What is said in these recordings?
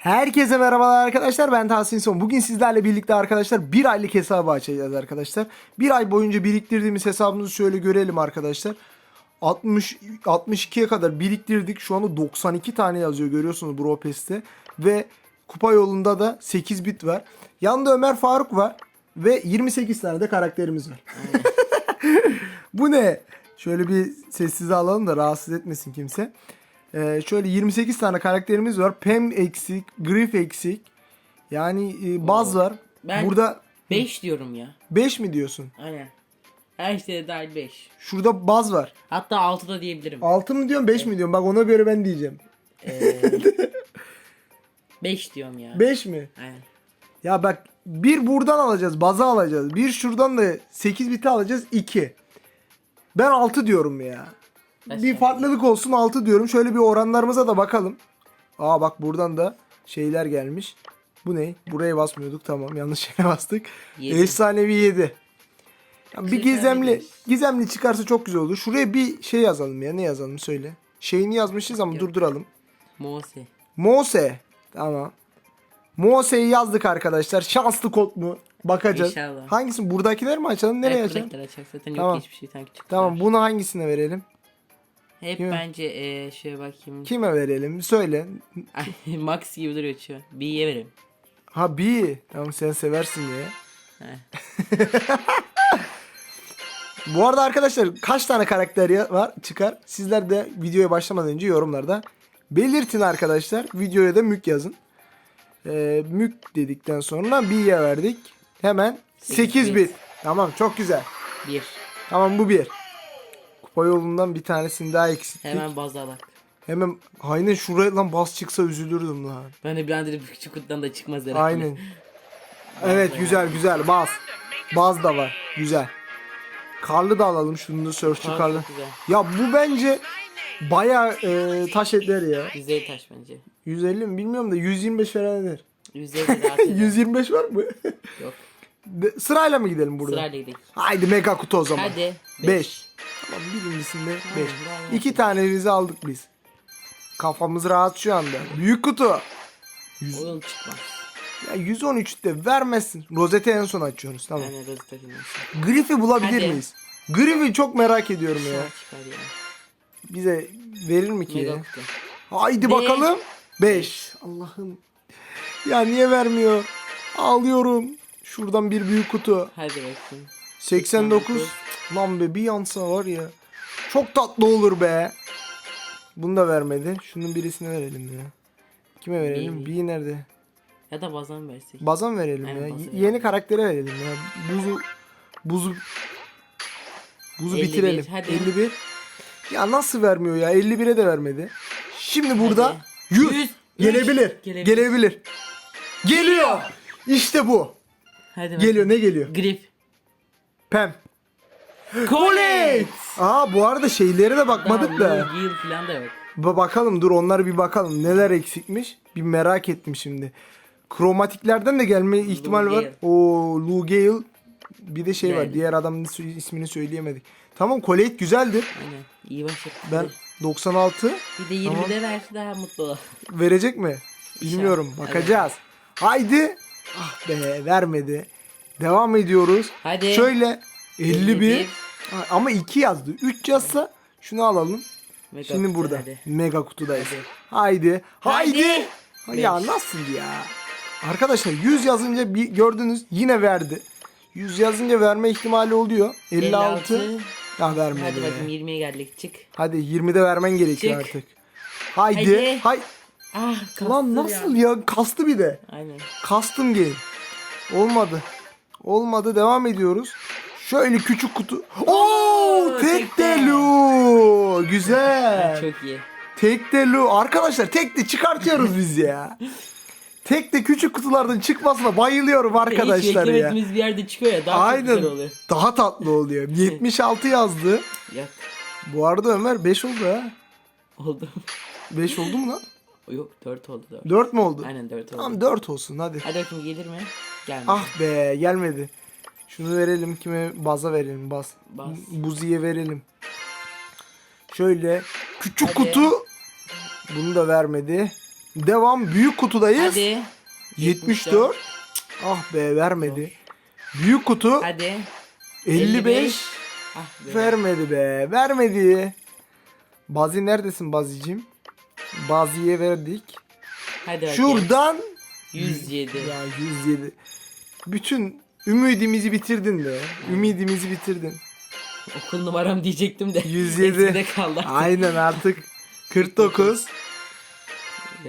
Herkese merhabalar arkadaşlar ben Tahsin Son. Bugün sizlerle birlikte arkadaşlar bir aylık hesabı açacağız arkadaşlar. Bir ay boyunca biriktirdiğimiz hesabımızı şöyle görelim arkadaşlar. 60 62'ye kadar biriktirdik. Şu anda 92 tane yazıyor görüyorsunuz Bropest'te. Ve kupa yolunda da 8 bit var. Yanında Ömer Faruk var. Ve 28 tane de karakterimiz var. Bu ne? Şöyle bir sessize alalım da rahatsız etmesin kimse. Ee, şöyle 28 tane karakterimiz var. Pem eksik, Griff eksik. Yani e, Baz var. Ben- Burada 5 diyorum ya. 5 mi diyorsun? Aynen. Her şeye dahil 5. Şurada Baz var. Hatta 6 da diyebilirim. 6 mı diyorsun 5 mi diyorsun? Bak ona göre ben diyeceğim. 5 diyorum ya. 5 mi? Aynen. Ya bak bir buradan alacağız. Bazı alacağız. Bir şuradan da 8 biti alacağız. 2. Ben 6 diyorum ya. Bir yani? farklılık olsun 6 diyorum. Şöyle bir oranlarımıza da bakalım. Aa bak buradan da şeyler gelmiş. Bu ne? Buraya basmıyorduk. Tamam yanlış yere bastık. Yedi. Efsanevi 7. Ya bir gizemli gizemli çıkarsa çok güzel olur. Şuraya bir şey yazalım ya. Ne yazalım söyle. Şeyini yazmışız ama durduralım. Mose. Mose. Tamam. Mose'yi yazdık arkadaşlar. Şanslı kod mu? Bakacağız. İnşallah. Hangisi? Buradakiler mi açalım? Nereye Evet, açalım? buradakiler açacak zaten Tamam. yok hiçbir şey çıktı. Tamam bunu hangisine verelim? Hep Kime? bence eee şöyle bakayım. Kime verelim? Söyle. Max gibi duruyor şu an. B'ye verim. Ha B. Tamam sen seversin diye. Bu arada arkadaşlar kaç tane karakter ya- var çıkar? Sizler de videoya başlamadan önce yorumlarda belirtin arkadaşlar. Videoya da mük yazın. Ee, mük dedikten sonra B'ye verdik. Hemen 8 bit. bit. Tamam çok güzel. 1. Tamam bu bir. Kupa yolundan bir tanesini daha eksilttik. Hemen, Hemen baz alak. Hemen aynen şuraya lan bas çıksa üzülürdüm lan. Ben de bir anda dedim küçük kutudan da çıkmaz herhalde. Aynen. Evet güzel güzel baz. Baz da var. Güzel. Karlı da alalım şunu da Kar karlı. Ya bu bence baya taş eder ya. Yüzey taş bence. 150 mi bilmiyorum da 125 falan eder. Yüzey de rahat eder. 125 var mı? Yok. De- Sırayla mı gidelim burada? Sırayla gidelim. Haydi mega kutu o zaman. Hadi. 5. Birincisinde 5. bravo. İki tanemizi aldık biz. Kafamız rahat şu anda. Büyük kutu. Oyun çıkmaz. Ya 113'te vermezsin. Rozete en son açıyoruz tamam. Filmesi. Griff'i bulabilir Hadi. miyiz? Griff'i çok merak ediyorum ya. Çıkar ya. Bize verir mi ki? Mega kutu. Haydi Beş. bakalım. 5. Allah'ım. Ya niye vermiyor? Ağlıyorum. Şuradan bir büyük kutu. Hadi bakayım. 89. Lan be bir yansa var ya. Çok tatlı olur be. Bunu da vermedi. Şunun birisine verelim ya. Kime verelim? B'yi. B nerede? Ya da bazan versek. Bazan verelim Aynen, ya. Bazan. Yeni karaktere verelim ya. Buzu buzu buzu 51, bitirelim. hadi. 51. Ya nasıl vermiyor ya? 51'e de vermedi. Şimdi burada Hadi. 100. 100. Gelebilir. Gelebilir. Gelebilir. Geliyor. İşte bu. Hadi Geliyor. Ne geliyor? Grip. Pem. Colette. Aa bu arada şeylere de bakmadık da. Yıl falan da yok. Ba- bakalım dur onlara bir bakalım. Neler eksikmiş? Bir merak ettim şimdi. Kromatiklerden de gelme ihtimal var. Gale. O Lou Gale bir de şey var. Diğer adamın ismini söyleyemedik. Tamam Colette güzeldir. Aynen. İyi başladı. Ben 96 Bir de 20 de verse daha mutlu olur. verecek mi? Bilmiyorum. İnşallah. Bakacağız. Haydi. Ah be vermedi. Devam ediyoruz. Hadi. Şöyle 51. 51. Ha, Ama 2 yazdı. 3 yazsa şunu alalım. Mega Şimdi kutu, burada. hadi. Mega kutudayız. Hadi. Haydi. Haydi. Haydi. Ya nasıl ya? Arkadaşlar 100 yazınca bir gördünüz yine verdi. 100 yazınca verme ihtimali oluyor. 56. 56. Ya vermedi. Hadi bakayım 20'ye geldik çık. Hadi 20'de vermen gerekiyor Çık. artık. Haydi. Hadi. Hay. Ah Lan nasıl ya? Kastı bir de. Aynen. Custom game. Olmadı. Olmadı. Devam ediyoruz. Şöyle küçük kutu. Oo, tek delu. Güzel. Çok iyi. Tek de lu. Arkadaşlar tek de çıkartıyoruz biz ya. Tek de küçük kutulardan çıkmasına bayılıyorum Hiç arkadaşlar ya. beklemediğimiz bir yerde çıkıyor ya daha çok Aynen. güzel oluyor. Daha tatlı oluyor. 76 yazdı. Yok. Bu arada Ömer 5 oldu ha. Oldu. 5 oldu mu lan? Yok 4 oldu 4. 4 mü oldu? Aynen 4 oldu. Tamam 4 olsun hadi. Hadi bakayım gelir mi? Gelmedi. Ah be gelmedi. Şunu verelim kime? Baza verelim baz. Baz. Buzi'ye verelim. Şöyle küçük Hadi. kutu. Bunu da vermedi. Devam büyük kutudayız. Hadi. 74. Ah be vermedi. Büyük kutu Hadi. 55. Ah be. Vermedi be. Vermedi. Bazi neredesin Bazicim? Bazi'ye verdik. Hadi. Şuradan 107. ya 107. Bütün ümidimizi bitirdin be. Ümidimizi bitirdin. Okul numaram diyecektim de. 107. Eskide kaldı. Aynen artık 49.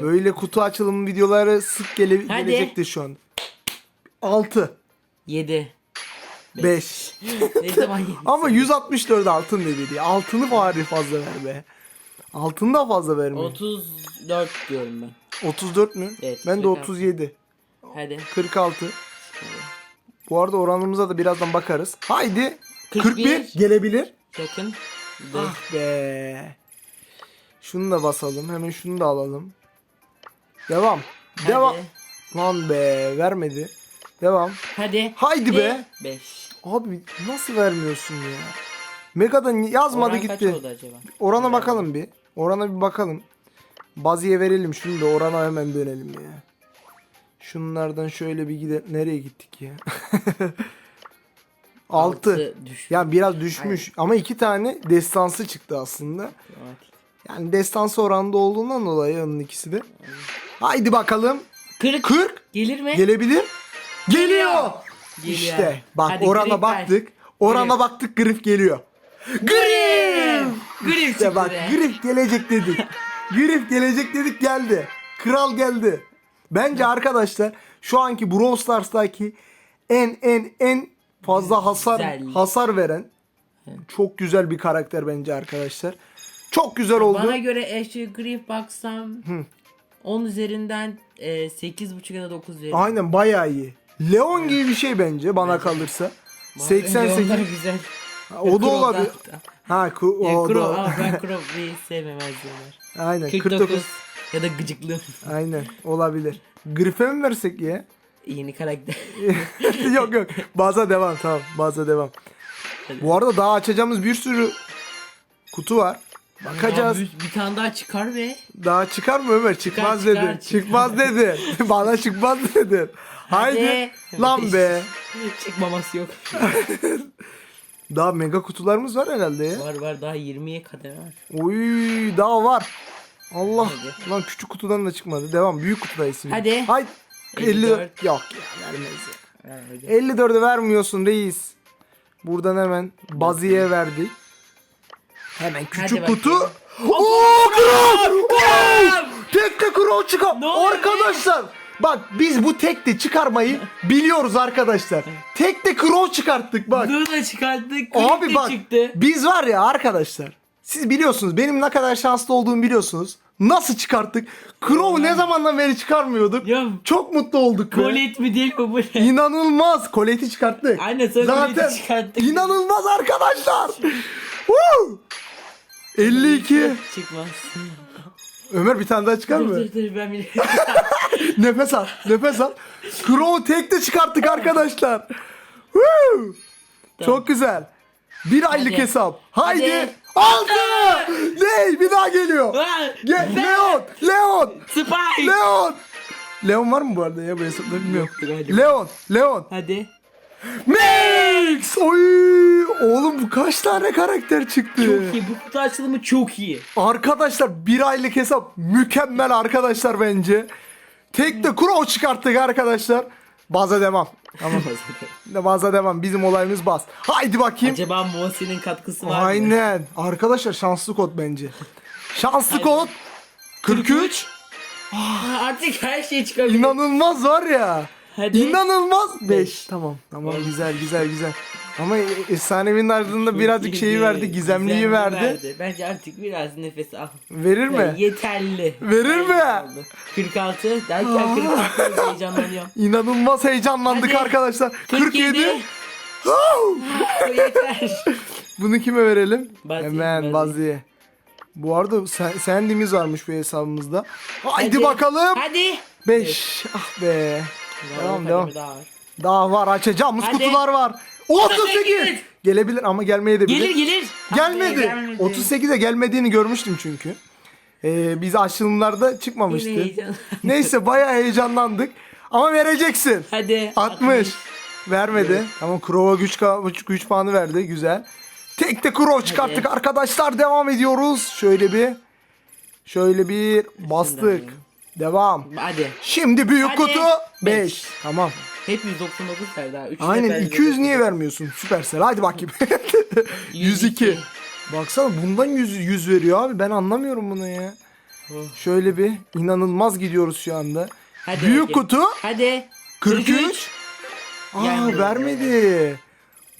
Böyle kutu açılımı videoları sık gele Hadi. gelecekti şu an. 6 7. 5 Ne zaman yedi? Ama 164 altın dedi. Altını bari fazla ver be. Altını da fazla verme. 34 diyorum ben. 34 mü? Evet, ben de 46. 37. Hadi. 46. Bu arada oranımıza da birazdan bakarız. Haydi. 41, 41. gelebilir. Yakın. Ah be. Şunu da basalım. Hemen şunu da alalım. Devam. Hadi. Devam. Lan be vermedi. Devam. Hadi. Haydi be. 5. Abi nasıl vermiyorsun ya? Mega'dan yazmadı Oran kaç gitti. oldu acaba? Orana bakalım bir. Orana bir bakalım. Baziye verelim şunu da orana hemen dönelim ya. Şunlardan şöyle bir gide nereye gittik ya? 6. Altı düş. Ya biraz düşmüş ama iki tane destansı çıktı aslında. Evet. Yani destansı oranda olduğundan dolayı onun ikisi de. Haydi bakalım. 40. 40 Gelir mi? gelebilir. Geliyor. Geliyor. İşte bak Hadi orana grip ver. baktık. Orana Grip. baktık grif geliyor. Grif! Grip İşte bak be. grif gelecek dedik. grif gelecek dedik geldi. Kral geldi. Bence arkadaşlar şu anki Brawl Stars'taki en en en fazla hasar Güzel. hasar veren çok güzel bir karakter bence arkadaşlar. Çok güzel oldu. Bana göre eşi grip baksam 10 üzerinden e, 8.5 ya da 9 veririm. Aynen bayağı iyi. Leon gibi bir şey bence bana kalırsa. 88 Onlar güzel. o da olabilir. Ha ku- Ya o da. ama ben Kuro'yu sevmemezler. Aynen 49. 49. ya da gıcıklığım. Aynen olabilir. Grife mi versek ya? Yeni karakter. yok yok. Baza devam tamam. Baza devam. Bu arada daha açacağımız bir sürü kutu var. Bakacağız. Ya bir, bir tane daha çıkar be. Daha çıkar mı Ömer? Çıkmaz çıkar, dedi. çıkar. Çıkmaz dedi. Bana çıkmaz dedi. Haydi. Lan be. Çıkmaması yok. Daha mega kutularımız var herhalde ya. var var daha 20'ye kadar var. Oy daha var. Allah. Hadi. Lan küçük kutudan da çıkmadı. Devam. Büyük kutudayız şimdi. Hadi. Haydi. 54. 54. Yok ya vermez ya. Öyle. 54'ü vermiyorsun reis. Buradan hemen Bazi'ye verdik. Hemen küçük Hadi kutu. bakayım. Oo kral! Oo! Tekte kral çıkar. Ne oluyor Arkadaşlar bak biz bu tekte çıkarmayı biliyoruz arkadaşlar. Tekte kral çıkarttık bak. Bunu da çıkarttık. Abi Abi bak çıktı. biz var ya arkadaşlar. Siz biliyorsunuz benim ne kadar şanslı olduğumu biliyorsunuz. Nasıl çıkarttık? Crow ne zamandan beri çıkarmıyorduk. Ya Çok mutlu olduk. be. Kolet mi değil mi bu ne? İnanılmaz. Koleti çıkarttık. Aynen, sonra Zaten koleti çıkarttık. inanılmaz arkadaşlar. Woo! 52. Çıkmaz. Ömer bir tane daha çıkar dur mı? dur dur ben biliyorum. nefes al. Nefes al. Crow tek de çıkarttık arkadaşlar. Woo! Çok güzel. Bir aylık hesap. Haydi. Hadi. Altı. Ney? Bir daha geliyor. Ge- Leon. Leon. Spike. Leon. Leon var mı bu arada ya bu hesapta bilmiyorum. Yoktur galiba. Leon. Leon. Hadi. Max! Oy! Oğlum bu kaç tane karakter çıktı? Çok iyi. Bu kutu açılımı çok iyi. Arkadaşlar bir aylık hesap mükemmel arkadaşlar bence. Tek de Crow çıkarttık arkadaşlar. Baza devam. Tamam. Baza devam. Bizim olayımız bas. Haydi bakayım. Acaba Mohsin'in katkısı var mı? Aynen. Arkadaşlar şanslı kod bence. Şanslı kod 43. Ha, Artık her şey çıkabilir. İnanılmaz var ya. Hadi. İnanılmaz. 5. Beş. Tamam. Tamam güzel güzel güzel. Ama efsanevinin ardında birazcık şeyi verdi, gizemliyi Gizemli verdi. Bence artık biraz nefes al. Verir mi? Yeterli. Verir mi? Oldu. 46 derken 46 heyecanlanıyorum. İnanılmaz heyecanlandık Hadi. arkadaşlar. 47. 47. Wow! Yeter. Bunu kime verelim? Bazi'ye, Hemen Bazi'ye. Bazi'ye. Bu arada sen, sendimiz varmış bu hesabımızda. Haydi Hadi. bakalım. Hadi. 5. Ah be. Devam devam. var. Daha var açacağımız Hadi. kutular var. 38. 38. Gelebilir ama gelmeye de bilir. Gelir gelir. Gelmedi. Gelmedi. 38'e gelmediğini görmüştüm çünkü. Ee, biz açılımlarda çıkmamıştı. Neyse bayağı heyecanlandık. Ama vereceksin. Hadi. 60. Vermedi. Ama Crow'a güç, güç puanı verdi. Güzel. Tek de Crow çıkarttık Hadi. arkadaşlar. Devam ediyoruz. Şöyle bir şöyle bir bastık. Devam. Hadi. Şimdi büyük Hadi. kutu 5. Beş. Tamam. Hep 199 verdi ha. Üç Aynen sefer 200 niye 199. vermiyorsun? Süpersel. Hadi bakayım. 102. 102. Baksana bundan 100, 100 veriyor abi. Ben anlamıyorum bunu ya. Şöyle bir inanılmaz gidiyoruz şu anda. Hadi Büyük bakayım. kutu Hadi. 43. Aa Gelmedi. vermedi.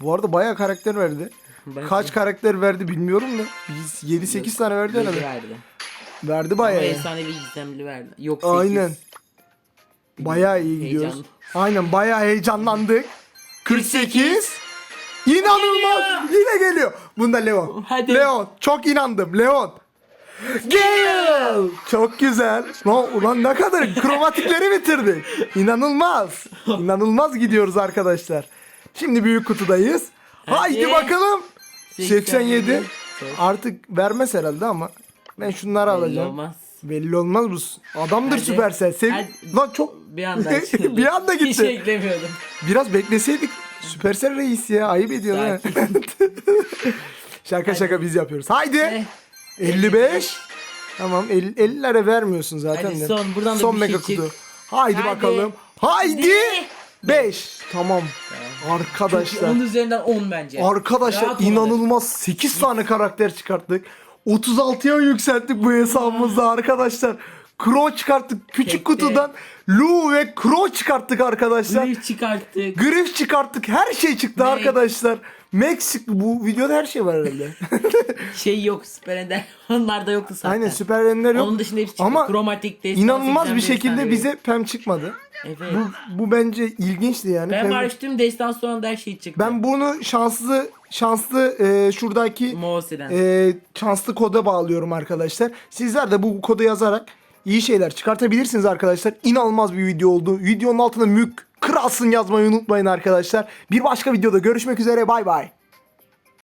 Bu arada bayağı karakter verdi. Bak- Kaç karakter verdi bilmiyorum da. Biz 7-8 tane verdi herhalde. verdi. Verdi Ama bayağı. efsanevi gizemli verdi. Yok 8. Aynen. Bayağı iyi gidiyoruz. Heyecanlı. Aynen bayağı heyecanlandık. 48. İnanılmaz. Yine geliyor. Bunda Leon. Hadi. Leon. Çok inandım. Leon. Gel. Çok güzel. Lan, ulan ne kadar kromatikleri bitirdik. İnanılmaz. İnanılmaz gidiyoruz arkadaşlar. Şimdi büyük kutudayız. Haydi Hadi. bakalım. 87. 87. Çok. Artık vermez herhalde ama ben şunları Belli alacağım. olmaz. Belli olmaz bu. Adamdır Hadi. Süpersel. Sev... Hadi. Lan çok Bir anda açıldı. bir anda Hiç gitti. beklemiyordum. Biraz bekleseydik. Süpersel reis ya. Ayıp ediyor ha. Şaka şaka biz yapıyoruz. Haydi. Eh, 55. Tamam 50, 50'lere vermiyorsun zaten. Hadi de. son, buradan da Son bir mega şey kutu. çık. Haydi, Hadi. bakalım. Haydi. Hadi. 5. Tamam. Çünkü Arkadaşlar. 10 üzerinden 10 bence. Arkadaşlar Rahat olun. inanılmaz 8 tane karakter çıkarttık. 36'ya yükselttik bu hesabımızda arkadaşlar. Crow çıkarttık. Küçük Tek kutudan Lu ve Crow çıkarttık arkadaşlar. Griff çıkarttık. Griff çıkarttık. Her şey çıktı Max. arkadaşlar. Max. Bu videoda her şey var herhalde. şey yok Super Ender. Onlar da yoktu zaten. Aynen süper Ender yok. Onun dışında hepsi çıktı. Ama Kromatik, Destan, İnanılmaz bir şekilde bize Pem çıkmadı. Evet. Bu, bu bence ilginçti yani. ben Pem- açtım Destan sonra da her şey çıktı. ben bunu şanslı şanslı e, şuradaki Moğol'den. e, şanslı koda bağlıyorum arkadaşlar. Sizler de bu kodu yazarak iyi şeyler çıkartabilirsiniz arkadaşlar. İnanılmaz bir video oldu. Videonun altına mük kralsın yazmayı unutmayın arkadaşlar. Bir başka videoda görüşmek üzere. Bay bay.